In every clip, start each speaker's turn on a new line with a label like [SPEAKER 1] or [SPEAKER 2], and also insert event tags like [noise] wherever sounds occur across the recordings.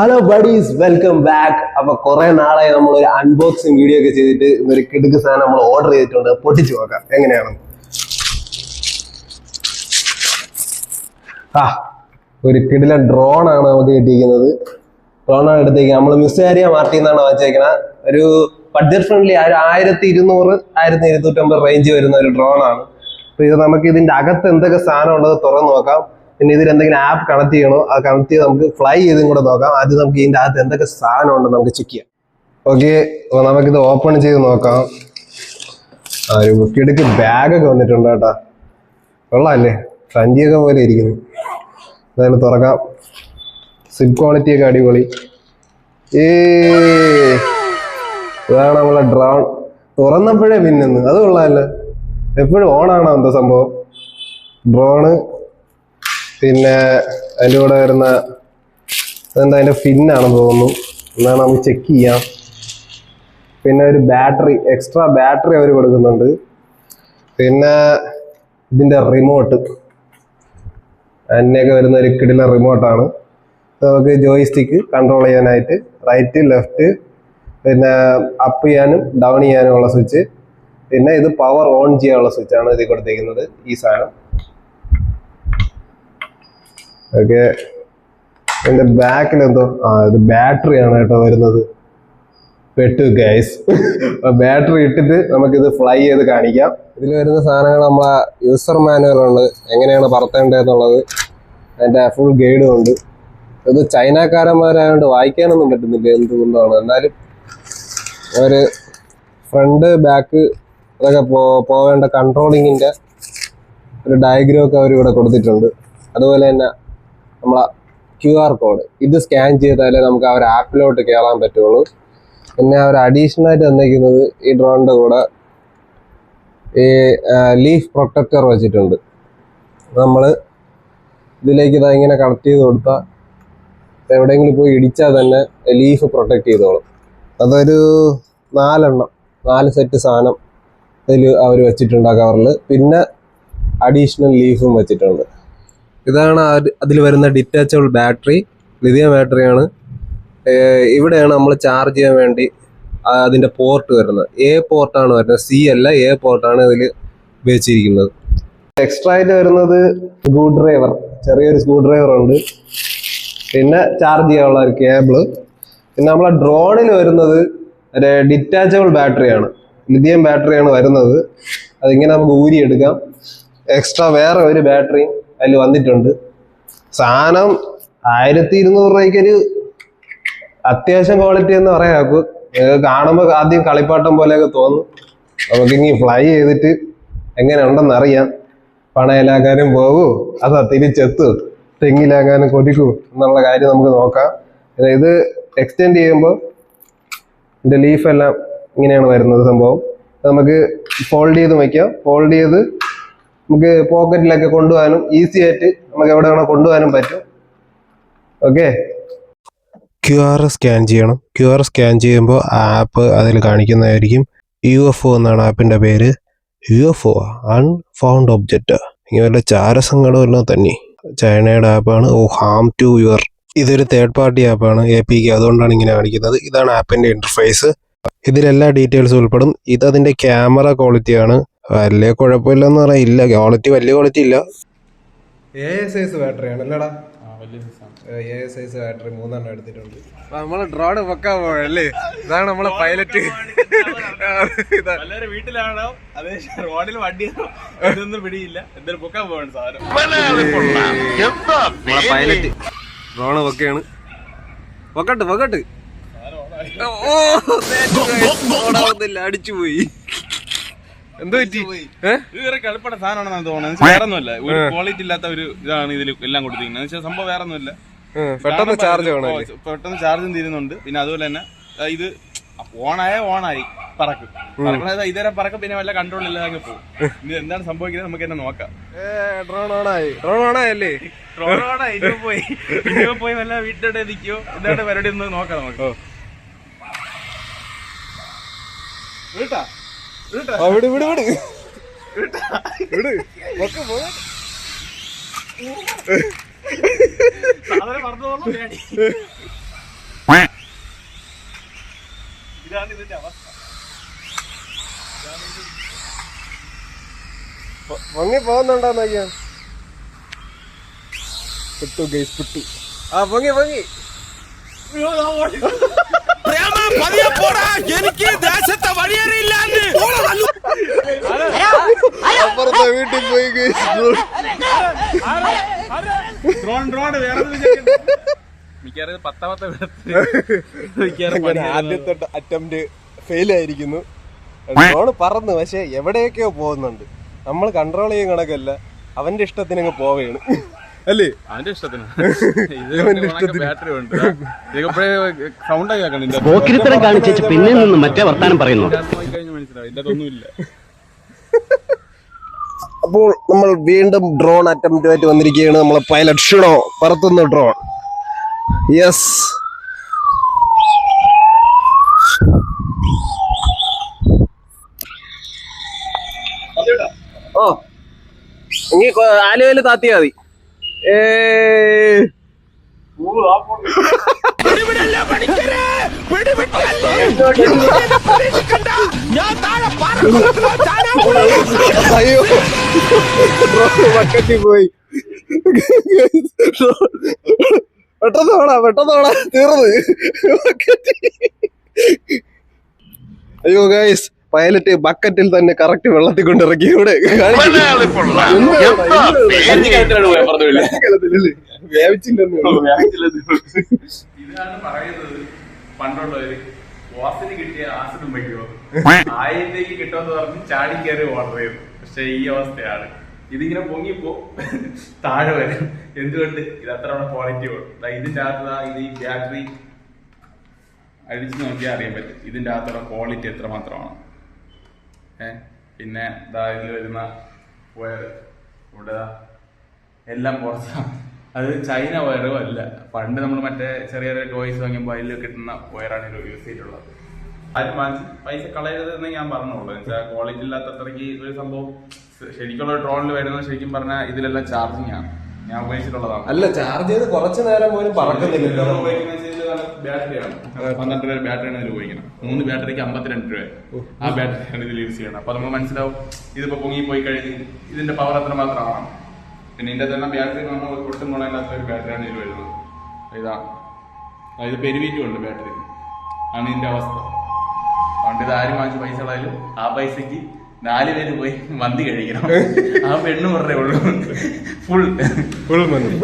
[SPEAKER 1] Hello buddies welcome back അപ്പൊ കുറെ നാളായി നമ്മൾ ഒരു അൺബോക്സിങ് വീഡിയോ ഒക്കെ ചെയ്തിട്ട് ഒരു കിടുക്ക് സാധനം നമ്മൾ ഓർഡർ ചെയ്തിട്ടുണ്ട്. പൊട്ടിച്ചു നോക്കാം. എങ്ങനെയാണ്? ആ ഒരു കിടില ഡ്രോൺ ആണ് നമുക്ക് കിട്ടിയിരിക്കുന്നത്. ഡ്രോൺ ആണ് എടുത്തേക്ക് നമ്മൾ മിസ്സാരിയ മാർട്ടി എന്നാണ് വാങ്ങിച്ചേക്കണ ഒരു ബഡ്ജറ്റ് ഫ്രണ്ട്ലി ഒരു ആയിരത്തി ഇരുന്നൂറ് ആയിരത്തി ഇരുന്നൂറ്റമ്പത് റേഞ്ച് വരുന്ന ഒരു ഡ്രോൺ ആണ്. അപ്പൊ ഇത് നമുക്ക് ഇതിന്റെ അകത്ത് എന്തൊക്കെ സാധനം ഉള്ളത് തുറന്നു നോക്കാം. പിന്നെ ഇതിൽ എന്തെങ്കിലും ആപ്പ് കണക്ട് ചെയ്യണോ? ആ കണക്ട് ചെയ്ത് നമുക്ക് ഫ്ലൈ ചെയ്തും കൂടെ നോക്കാം. ആദ്യം നമുക്ക് ഇതിന്റെ അകത്ത് എന്തൊക്കെ സാധനം ഉണ്ടെന്ന് നമുക്ക് ചെക്ക് ചെയ്യാം. ഓക്കെ നമുക്കിത് ഓപ്പൺ ചെയ്ത് നോക്കാം. ആ ഒരു കുട്ടിയെടുക്ക് ബാഗൊക്കെ വന്നിട്ടുണ്ട് കേട്ടാ. കൊള്ളാമല്ലേ സഞ്ചിയൊക്കെ പോലെ ഇരിക്കുന്നു. എന്തായാലും തുറക്കാം. സിപ്പ് ക്വാളിറ്റി ഒക്കെ അടിപൊളി. ഏ ഇതാണ് നമ്മളെ ഡ്രോൺ തുറന്നപ്പോഴേ മിന്നുന്നു. അത് കൊള്ളാമല്ലോ എപ്പോഴും ഓണാണോ എന്താ സംഭവം? ഡ്രോണ് പിന്നെ അതിന്റെ കൂടെ വരുന്ന അതെന്താ അതിന്റെ ഫിന്നാണെന്ന് തോന്നുന്നു. എന്നാണ് നമുക്ക് ചെക്ക് ചെയ്യാം. പിന്നെ ഒരു ബാറ്ററി എക്സ്ട്രാ ബാറ്ററി അവർ കൊടുക്കുന്നുണ്ട്. പിന്നെ ഇതിന്റെ റിമോട്ട് അതിന്റെയൊക്കെ വരുന്ന ഒരു കിടില റിമോട്ടാണ് നമുക്ക് ജോയ് സ്റ്റിക്ക് കൺട്രോൾ ചെയ്യാനായിട്ട് റൈറ്റ് ലെഫ്റ്റ് പിന്നെ അപ്പ് ചെയ്യാനും ഡൗൺ ചെയ്യാനും ഉള്ള സ്വിച്ച് പിന്നെ ഇത് പവർ ഓൺ ചെയ്യാനുള്ള സ്വിച്ചാണ് ഇതിൽ കൊടുത്തിരിക്കുന്നത് ഈ സാധനം. ഓക്കെ. എന്റെ ബാക്കിൽ എന്തോ? ആ ഇത് ബാറ്ററി ആണ് കേട്ടോ വരുന്നത്. പെട്ടു ഗൈസ് ബാറ്ററി ഇട്ടിട്ട് നമുക്കിത് ഫ്ലൈ ചെയ്ത് കാണിക്കാം. ഇതിൽ വരുന്ന സാധനങ്ങൾ നമ്മളെ യൂസർ മാനുവൽ ഉണ്ട് എങ്ങനെയാണ് പറത്തേണ്ടതെന്നുള്ളത്. അതിന്റെ ഫുൾ ഗൈഡും ഉണ്ട്. ഇത് ചൈനക്കാരന്മാരായതുകൊണ്ട് വായിക്കാനൊന്നും പറ്റുന്നില്ല എന്തുകൊണ്ടാണ്. എന്നാലും ഒരു ഫ്രണ്ട് ബാക്ക് അതൊക്കെ പോവേണ്ട കൺട്രോളിങ്ങിന്റെ ഒരു ഡയഗ്രം ഒക്കെ അവർ ഇവിടെ കൊടുത്തിട്ടുണ്ട്. അതുപോലെ തന്നെ നമ്മളെ ക്യു ആർ കോഡ് ഇത് സ്കാൻ ചെയ്താലേ നമുക്ക് ആ ഒരു ആപ്പിലോട്ട് കയറാൻ പറ്റുള്ളൂ. പിന്നെ അവർ അഡീഷണൽ ആയിട്ട് തന്നിരിക്കുന്നത് ഈ ഡ്രോണിന്റെ കൂടെ ഈ ലീഫ് പ്രൊട്ടക്ടർ വെച്ചിട്ടുണ്ട്. നമ്മൾ ഇതിലേക്ക് ഇതാ ഇങ്ങനെ കണക്ട് ചെയ്ത് കൊടുത്താൽ എവിടെയെങ്കിലും പോയി ഇടിച്ചാൽ തന്നെ ലീഫ് പ്രൊട്ടക്ട് ചെയ്തോളും. അതൊരു നാലെണ്ണം നാല് സെറ്റ് സാധനം ഇതിൽ അവർ വെച്ചിട്ടുണ്ട് ആ കവറിൽ പിന്നെ അഡീഷണൽ ലീഫും വെച്ചിട്ടുണ്ട്. ഇതാണ് അതിൽ വരുന്ന ഡിറ്റാച്ചബിൾ ബാറ്ററി ലിഥിയം ബാറ്ററിയാണ്. ഇവിടെയാണ് നമ്മൾ ചാർജ് ചെയ്യാൻ വേണ്ടി അതിന്റെ പോർട്ട് വരുന്നത്. എ പോർട്ടാണ് വരുന്നത്. സി അല്ല എ പോർട്ടാണ് ഇതിൽ ഉപയോഗിച്ചിരിക്കുന്നത് എക്സ്ട്രാ ആയിട്ട് വരുന്നത് സ്ക്രൂ ഡ്രൈവർ ചെറിയൊരു സ്ക്രൂ ഡ്രൈവർ ഉണ്ട്. പിന്നെ ചാർജ് ചെയ്യാനുള്ള ഒരു കേബിൾ പിന്നെ നമ്മളെ ഡ്രോണിൽ വരുന്നത് ഡിറ്റാച്ചബിൾ ബാറ്ററിയാണ് ലിഥിയം ബാറ്ററിയാണ് വരുന്നത്. അതിങ്ങനെ നമുക്ക് ഊരിയെടുക്കാം. എക്സ്ട്രാ വേറെ ഒരു ബാറ്ററിയും അതിൽ വന്നിട്ടുണ്ട്. സാധനം ആയിരത്തി ഇരുന്നൂറ് രൂപയ്ക്കൊരു അത്യാവശ്യം ക്വാളിറ്റി എന്ന് പറയാം നമുക്ക്. കാണുമ്പോൾ ആദ്യം കളിപ്പാട്ടം പോലെയൊക്കെ തോന്നും. നമുക്കിനി ഫ്ലൈ ചെയ്തിട്ട് എങ്ങനെ ഉണ്ടെന്ന് അറിയാം. പണയിലാക്കാനും പോകൂ അതാ തിരിച്ചെത്തു തെങ്ങിലാക്കാനും കൊതിക്കൂ എന്നുള്ള കാര്യം നമുക്ക് നോക്കാം. ഇത് എക്സ്റ്റെൻഡ് ചെയ്യുമ്പോൾ ഇതിന്റെ ലീഫെല്ലാം ഇങ്ങനെയാണ് വരുന്നത് സംഭവം. നമുക്ക് ഫോൾഡ് ചെയ്ത് വയ്ക്കാം ഫോൾഡ് ചെയ്ത് നമുക്ക് പോക്കറ്റിലൊക്കെ കൊണ്ടുപോകാനും ഈസി ആയിട്ട് നമുക്ക് എവിടെ വേണോ കൊണ്ടുപോകാനും പറ്റും. ഓക്കെ? ക്യു ആർ സ്കാൻ ചെയ്യണം. ക്യു ആർ സ്കാൻ ചെയ്യുമ്പോൾ ആപ്പ് അതിൽ കാണിക്കുന്നതായിരിക്കും യു എഫ് ഒ എന്നാണ് ആപ്പിന്റെ പേര്. U F O unfound object ഇങ്ങനെ ചാരസങ്ങളും എല്ലാം തന്നെ. ചൈനയുടെ ആപ്പാണ് ഓ ഹാം ടു യുവർ ഇതൊരു തേർഡ് പാർട്ടി ആപ്പാണ് എ പി അതുകൊണ്ടാണ് ഇങ്ങനെ കാണിക്കുന്നത്. ഇതാണ് ആപ്പിന്റെ ഇന്റർഫേസ് ഇതിലെല്ലാ ഡീറ്റെയിൽസും ഉൾപ്പെടും. ഇത് അതിന്റെ ക്യാമറ ക്വാളിറ്റിയാണ് വലിയ കുഴപ്പമില്ലെന്ന് പറയാം ഇല്ല ക്വാളിറ്റി വലിയ ക്വാളിറ്റി ഇല്ല എ സൈസ് ബാറ്ററി ആണല്ലടാ എ സൈസ് ബാറ്ററി മൂന്നെണ്ണം എടുത്തിട്ടുണ്ട് നമ്മളെ ഡ്രോൺ വെക്കാൻ പോഴല്ലേ ഇതാണ് നമ്മളെ പൈലറ്റ്
[SPEAKER 2] വീട്ടിലാണോ അതേ റോഡിൽ വണ്ടി ഇതൊന്നും പിടിയില്ല എന്തായാലും പൊക്കാൻ പോവാണ് സാധനം
[SPEAKER 1] നമ്മളെ പൈലറ്റ് ഡ്രോൺ വെക്കാണ് വെക്കട്ട് വെക്കട്ട് ഓ ഓടാവുന്നില്ല അടിച്ചുപോയി എന്തോ പറ്റി? ഏഹ്
[SPEAKER 2] ഇത് വേറെ കളിപ്പട സാധനമാണെന്നാണ് തോന്നുന്നത്. വേറെ ഒന്നുമല്ല ഒരു ക്വാളിറ്റി ഇല്ലാത്ത ഒരു ഇതാണ് ഇതിൽ എല്ലാം കൊടുത്തിരിക്കുന്നത്. പക്ഷേ സംഭവം വേറെ ഒന്നുമില്ല
[SPEAKER 1] പെട്ടെന്ന് ചാർജ്
[SPEAKER 2] പെട്ടെന്ന് ചാർജും തീരുന്നുണ്ട്. പിന്നെ അതുപോലെ തന്നെ ഇത് ഓണായ ഓണായി പറക്കും. ഇതുവരെ പറക്കും പിന്നെ വല്ല കൺട്രോൾ ഇല്ലാതെ പോകും. ഇനി എന്താണ് സംഭവിക്കുന്നത് നമുക്ക് തന്നെ നോക്കാം.
[SPEAKER 1] ഡ്രോൺ ഓണായി ഡ്രോൺ ഓണായല്ലേ
[SPEAKER 2] ഓണായി ഇനി പോയി. ഇനി പോയി വല്ല വീട്ടിലോട്ട് നിൽക്കോ എന്താണ് പരിപാടി ഒന്ന് നോക്കാം നമുക്ക്. വീട്ടാ? അവിടെ
[SPEAKER 1] ഇവിടെ വിട് വിട്
[SPEAKER 2] മൊക്കെ പോയ. ഇതാണ് ഇതിന്റെ അവസ്ഥ.
[SPEAKER 1] പൊങ്ങി പോകുന്നുണ്ടോ നോക്കിയാ? കിട്ടു ഗൈസ് കിട്ടു ആ പൊങ്ങി പൊങ്ങി. അപ്പുറത്തെ വീട്ടിൽ പോയി
[SPEAKER 2] ഡ്രോൺ ഡ്രോൺ വേറെ. മിക്കവാറും പത്താമത്തെ
[SPEAKER 1] ആദ്യത്തെ അറ്റംപ്റ്റ് ഫെയിൽ ആയിരിക്കുന്നു. ഡ്രോൺ പറന്നു പക്ഷെ എവിടെയൊക്കെയോ പോകുന്നുണ്ട്. നമ്മൾ കൺട്രോൾ ചെയ്യും കണക്കല്ല. അവന്റെ ഇഷ്ടത്തിന് അങ്ങ് പോവുകയാണ്. അല്ലേ?
[SPEAKER 2] അവന്റെ ഇഷ്ടത്തിന്. ബാറ്ററി ഉണ്ട് സൗണ്ട് കേൾക്കണം. ഇതിന്റെ
[SPEAKER 3] പോക്കിരിത്തരം കാണിച്ചേച്ച് പിന്നെ നിന്ന് മറ്റേ വർത്താനം പറയുന്നു.
[SPEAKER 2] കഴിഞ്ഞ് മനസ്സിലാവും. ഇതിന്റെ അതൊന്നുമില്ല [laughs]
[SPEAKER 1] അപ്പോൾ നമ്മൾ വീണ്ടും ഡ്രോൺ അറ്റംപ്റ്റ് ആയിട്ട് വന്നിരിക്കുകയാണ്. നമ്മളെ പൈലറ്റ് ഷിണോ പറത്തുന്ന ഡ്രോൺ യെസ് ഓ ഇനി ആലുവയിൽ താത്തിയാ മതി. അയ്യോ. ബക്കറ്റിൽ പോയി. പെട്ടെന്ന് വേണ പെട്ടെന്ന് വേണ അയ്യോ ഗൈസ് പൈലറ്റ് ബക്കറ്റിൽ തന്നെ കറക്റ്റ് വെള്ളത്തിൽ കൊണ്ടിറക്കി ഇവിടെ
[SPEAKER 2] ഇതാണ് പറയുന്നത് പണ്ടുള്ളവര്. വാസിന് കിട്ടിയ ആസിഡും വയ്ക്കുമോ ആയിരത്തേക്ക് കിട്ടുമെന്ന് പറഞ്ഞ് ചാടി കയറി ഓർഡർ ചെയ്തു. പക്ഷെ ഈ അവസ്ഥയാണ്. ഇതിങ്ങനെ പൊങ്ങിപ്പോ താഴെ വരും. എന്തുകൊണ്ട്? ഇത് അത്ര ക്വാളിറ്റി അകത്ത് ദാ ഇത് ഈ ബാറ്ററി അഴിച്ചു നോക്കിയാൽ അറിയാൻ പറ്റും. ഇതിന്റെ അകത്തുള്ള ക്വാളിറ്റി എത്ര മാത്രമാണ് ഏ പിന്നെ ദാ ഇതിൽ വരുന്ന വയർ ഇവിടെ എല്ലാം പുറത്താണ് അത് ചൈന വയറും അല്ല. പണ്ട് നമ്മൾ മറ്റേ ചെറിയ ചെറിയ ടോയ്സ് വാങ്ങിയപ്പോൾ അതിൽ കിട്ടുന്ന വയറാണ് യൂസ് ചെയ്തിട്ടുള്ളത്. അത് വാങ്ങിച്ച് പൈസ കളയരുത് എന്ന് ഞാൻ പറഞ്ഞോളൂ വെച്ചാൽ ക്വാളിറ്റി ഇല്ലാത്ത അത്രയ്ക്ക് ഒരു സംഭവം ശരിക്കുള്ള ഡ്രോണിൽ വരുന്ന ശരിക്കും പറഞ്ഞാൽ ഇതിലെല്ലാം ചാർജിങ് ആണ്. ഞാൻ ഉപയോഗിച്ചിട്ടുള്ളതാണ്.
[SPEAKER 1] അല്ല ചാർജ് ചെയ്ത് കുറച്ച് നേരം പോലും
[SPEAKER 2] പറക്കുന്നില്ല ഉപയോഗിക്കുന്നത് ബാറ്ററിയാണ്. പന്ത്രണ്ട് രൂപ ബാറ്ററിയാണ് ഇതിൽ ഉപയോഗിക്കുന്നത്. മൂന്ന് ബാറ്ററിക്ക് അമ്പത്തിരണ്ട് രൂപ ആ ബാറ്ററിയാണ് ഇതിൽ യൂസ് ചെയ്യണം അപ്പൊ നമ്മൾ മനസ്സിലാവും ഇതിപ്പോ പൊങ്ങി പോയി കഴിഞ്ഞ് ഇതിന്റെ പവർ അത്ര മാത്രമാണ് പിന്നെ ഇതിന്റെ തന്നെ ബാറ്ററി നമ്മൾ ഒട്ടും മുളയില്ലാത്ത ഒരു ബാറ്ററിയാണ് ഇതിൽ വരുന്നത്. ഇതാ. ഇത് പെരുവീറ്റും ഉണ്ട് ബാറ്ററി ആണ് ഇതിന്റെ അവസ്ഥ. അതുകൊണ്ട് ഇത് ആരും വാങ്ങിച്ച പൈസ ആ പൈസക്ക് നാല് പേര് പോയി മന്തി കഴിക്കണം. ആ പെണ്ണ് പറഞ്ഞേ ഉള്ളൂ. ഫുൾ ഫുൾ മന്തി.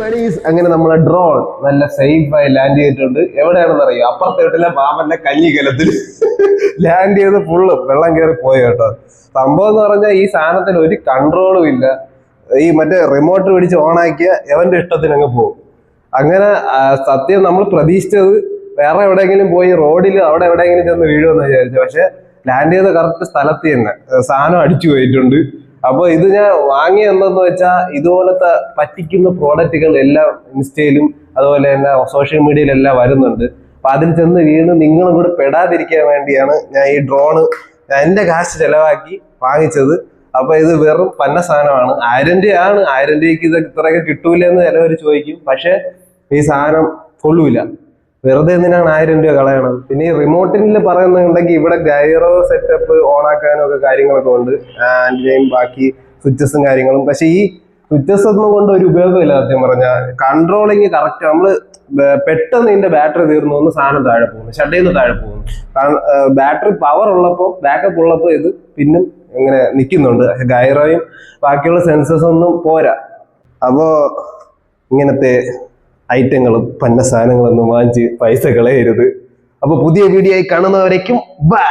[SPEAKER 1] അങ്ങനെ നമ്മളെ ഡ്രോൺ നല്ല സേഫ് ആയി ലാൻഡ് ചെയ്തിട്ടുണ്ട്. എവിടെയാണെന്ന് അറിയോ? അപ്പുറത്തെ വീട്ടിലെ മാമന്റെ കഞ്ഞി കലത്തിൽ ലാൻഡ് ചെയ്ത് ഫുള്ള് വെള്ളം കയറി പോയി കേട്ടോ. സംഭവം എന്ന് പറഞ്ഞാൽ ഈ സാധനത്തിന് ഒരു കൺട്രോളും ഇല്ല. ഈ മറ്റേ റിമോട്ട് പിടിച്ച് ഓണാക്കിയ എവന്റെ ഇഷ്ടത്തിന് അങ്ങ് പോകും. അങ്ങനെ സത്യം നമ്മൾ പ്രതീക്ഷിച്ചത് വേറെ എവിടെയെങ്കിലും പോയി റോഡിൽ അവിടെ എവിടെയെങ്കിലും ചെന്ന് വീഴുമെന്ന് വിചാരിച്ചു. പക്ഷെ ലാൻഡ് ചെയ്ത കറക്റ്റ് സ്ഥലത്ത് തന്നെ. സാധനം അടിച്ചു പോയിട്ടുണ്ട്. അപ്പൊ ഇത് ഞാൻ വാങ്ങിയ എന്തെന്ന് വെച്ചാൽ ഇതുപോലത്തെ പറ്റിക്കുന്ന പ്രോഡക്റ്റുകൾ എല്ലാം ഇൻസ്റ്റയിലും അതുപോലെ തന്നെ സോഷ്യൽ മീഡിയയിലെല്ലാം വരുന്നുണ്ട്. അപ്പൊ അതിൽ ചെന്ന് വീണ് നിങ്ങളും കൂടെ പെടാതിരിക്കാൻ വേണ്ടിയാണ് ഞാൻ ഈ ഡ്രോണ് എന്റെ കാശ് ചെലവാക്കി വാങ്ങിച്ചത്. അപ്പൊ ഇത് വെറും പന്ന സാധനമാണ്. ആയിരം രൂപയാണ്. ആയിരം രൂപയ്ക്ക് ഇത് ഇത്രയൊക്കെ കിട്ടൂലെന്ന് ചിലവർ ചോദിക്കും. പക്ഷെ ഈ സാധനം കൊള്ളൂല. വെറുതെ എന്തിനാണ് ആയിരം രൂപ കളയണത് പിന്നെ ഈ റിമോട്ടിൽ പറയുന്നുണ്ടെങ്കിൽ ഇവിടെ ഗൈറോ സെറ്റപ്പ് ഓൺ ആക്കാനും ഒക്കെ കാര്യങ്ങളൊക്കെ ഉണ്ട്. ആൻഡിനെയും ബാക്കി സ്വിച്ചസും കാര്യങ്ങളും. പക്ഷെ ഈ സ്വിച്ചസ് ഒന്നും കൊണ്ട് ഒരു ഉപയോഗമില്ല സത്യം പറഞ്ഞാൽ കൺട്രോളിങ് കറക്റ്റ് നമ്മൾ ബ- പെട്ടെന്ന് ഇതിന്റെ ബാറ്ററി തീർന്നു ഒന്ന് സാധനം താഴെ പോകുന്നു. ഷട്ടിൽ നിന്ന് താഴെ പോകുന്നു. ബാറ്ററി പവർ ഉള്ളപ്പോൾ ബാക്കപ്പ് ഉള്ളപ്പോൾ ഇത് പിന്നും ഇങ്ങനെ നിൽക്കുന്നുണ്ട്. ഗൈറോയും ബാക്കിയുള്ള സെൻസസ് ഒന്നും പോരാ. അപ്പോ ഇങ്ങനത്തെ ഐറ്റങ്ങളും പന്ന സാധനങ്ങളൊന്നും വാങ്ങിച്ച് പൈസ കളയരുത്. അപ്പൊ പുതിയ വീഡിയോ ആയി കാണുന്നവരേക്കും ബൈ